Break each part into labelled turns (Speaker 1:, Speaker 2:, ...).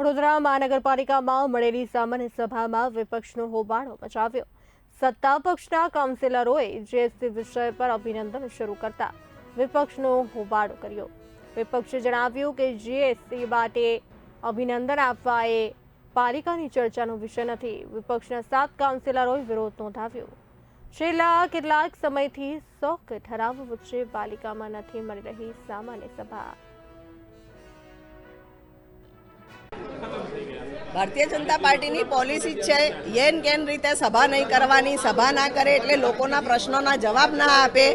Speaker 1: વડોદરા મહાનગરપાલિકામાં મળેલી સામાન્ય સભામાં વિપક્ષનો હોબાળો મચાવ્યો. સત્તા પક્ષના કાઉન્સિલરોએ જીએસટી વિષય પર અભિનંદન શરૂ કરતા વિપક્ષનો હોબાળો કર્યો. વિપક્ષે જણાવ્યું કે જીએસટી માટે અભિનંદન આપવા એ પાલિકાની ચર્ચાનો વિષય નથી. વિપક્ષના સાત કાઉન્સિલરોએ વિરોધ નોંધાવ્યો. છેલ્લા કેટલાક સમયથી સોક ઠરાવ વચ્ચે પાલિકામાં નથી મળી રહી સામાન્ય સભા. Thank you.
Speaker 2: ભારતીય જનતા પાર્ટીની પોલિસી છે. યેન કેન રીતે સભા નહીં કરવાની, સભા ના કરે એટલે લોકોના પ્રશ્નોના જવાબ ના આપે.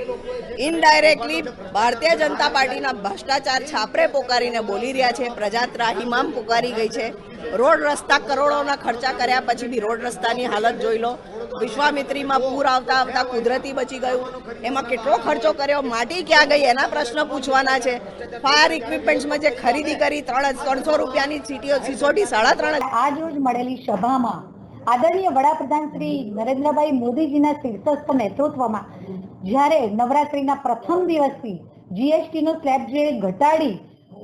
Speaker 2: ઇનડાયરેક્ટલી ભારતીય જનતા પાર્ટીના ભ્રષ્ટાચાર છાપરે પોકારીને બોલી રહ્યા છે. પ્રજા ત્રાહિમામ પોકારી ગઈ છે. રોડ રસ્તા કરોડોના ખર્ચા કર્યા પછી બી રોડ રસ્તાની હાલત જોઈ લો. વિશ્વામિત્રીમાં પૂર આવતા આવતા કુદરતી બચી ગયું. એમાં કેટલો ખર્ચો કર્યો? માટી ક્યાં ગઈ? એના પ્રશ્ન પૂછવાના છે. ફાયર ઇક્વિપમેન્ટ્સમાં જે ખરીદી કરી, ત્રણ ત્રણસો રૂપિયાની સીટીઓ સિસોટી સાડા ત્રણ
Speaker 3: આજ રોજ મળેલી સભામાં આદરણીય વડાપ્રધાન શ્રી નરેન્દ્રભાઈ મોદીજીના શીર્ષસ્થ નેતૃત્વમાં જ્યારે નવરાત્રીના પ્રથમ દિવસથી જીએસટી સ્લેબ જે ઘટાડી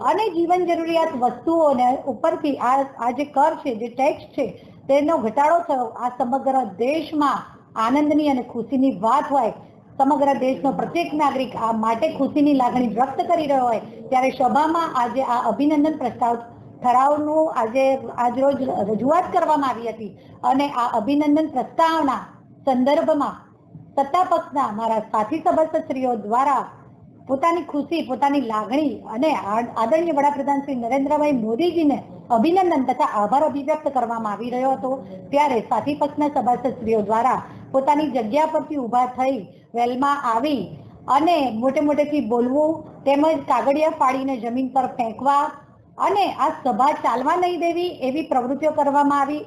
Speaker 3: અને જીવન જરૂરિયાત વસ્તુઓને ઉપરથી આ આ જે કર છે, જે ટેક્સ છે, તેનો ઘટાડો થયો. આ સમગ્ર દેશમાં આનંદની અને ખુશીની વાત હોય, સમગ્ર દેશનો પ્રત્યેક નાગરિક આ માટે ખુશીની લાગણી વ્યક્ત કરી રહ્યો હોય, ત્યારે સભામાં આજે આ અભિનંદન પ્રસ્તાવ ઠરાવનું આજે આજરોજ રજૂઆત કરવામાં આવી હતી અને આ અભિનંદન પ્રસ્તાવના સંદર્ભમાં સત્તા પક્ષના મારા સાથી સભાસદશ્રીઓ દ્વારા પોતાની ખુશી, પોતાની લાગણી અને આદરણીય વડાપ્રધાન શ્રી નરેન્દ્રભાઈ મોદીજીને અભિનંદન તથા આભાર અભિવ્યક્ત કરવામાં આવી રહ્યો હતો. ત્યારે સાથી પક્ષના સભાસદશ્રીઓ દ્વારા પોતાની જગ્યા પરથી ઊભા થઈ વેલમાં આવી અને મોટે મોટેથી બોલવું તેમજ કાગળિયા ફાડીને જમીન પર ફેંકવા અને આ સભા ચાલવા નહીં દેવી એવી પ્રવૃત્તિઓ કરવામાં આવી.